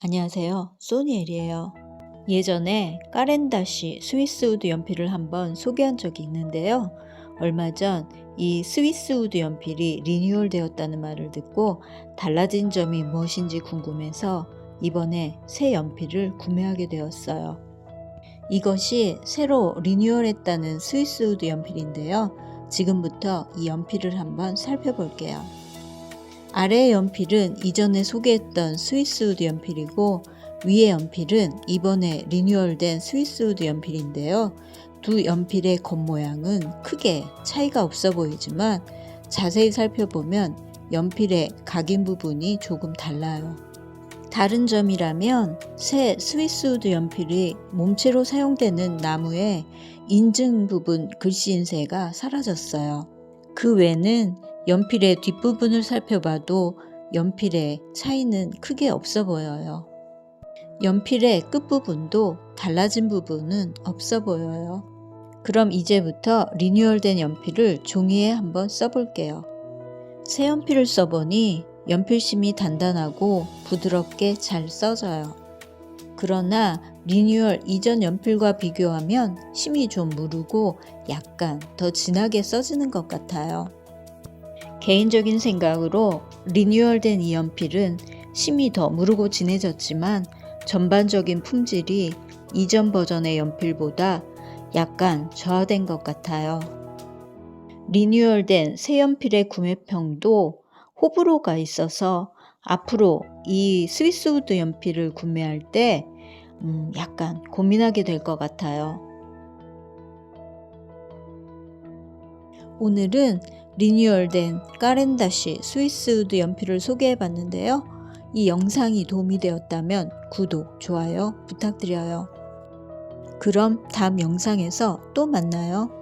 안녕하세요. 소니엘이에요. 예전에 까렌다시 스위스우드 연필을 한번 소개한 적이 있는데요. 얼마 전 이 스위스우드 연필이 리뉴얼 되었다는 말을 듣고 달라진 점이 무엇인지 궁금해서 이번에 새 연필을 구매하게 되었어요. 이것이 새로 리뉴얼했다는 스위스우드 연필인데요. 지금부터 이 연필을 한번 살펴볼게요. 아래 연필은 이전에 소개했던 스위스우드 연필이고 위의 연필은 이번에 리뉴얼된 스위스우드 연필인데요. 두 연필의 겉모양은 크게 차이가 없어 보이지만 자세히 살펴보면 연필의 각인 부분이 조금 달라요. 다른 점이라면 새 스위스우드 연필이 몸체로 사용되는 나무의 인증 부분 글씨 인쇄가 사라졌어요. 그 외에는 연필의 뒷부분을 살펴봐도 연필의 차이는 크게 없어 보여요. 연필의 끝부분도 달라진 부분은 없어 보여요. 그럼 이제부터 리뉴얼된 연필을 종이에 한번 써볼게요. 새 연필을 써보니 연필심이 단단하고 부드럽게 잘 써져요. 그러나 리뉴얼 이전 연필과 비교하면 심이 좀 무르고 약간 더 진하게 써지는 것 같아요. 개인적인 생각으로 리뉴얼된 이 연필은 심이 더 무르고 진해졌지만 전반적인 품질이 이전 버전의 연필보다 약간 저하된 것 같아요. 리뉴얼된 새 연필의 구매평도 호불호가 있어서 앞으로 이 스위스우드 연필을 구매할 때 음, 약간 고민하게 될 것 같아요. 오늘은 리뉴얼된 까렌다시 스위스우드 연필을 소개해 봤는데요. 이 영상이 도움이 되었다면 구독, 좋아요 부탁드려요. 그럼 다음 영상에서 또 만나요.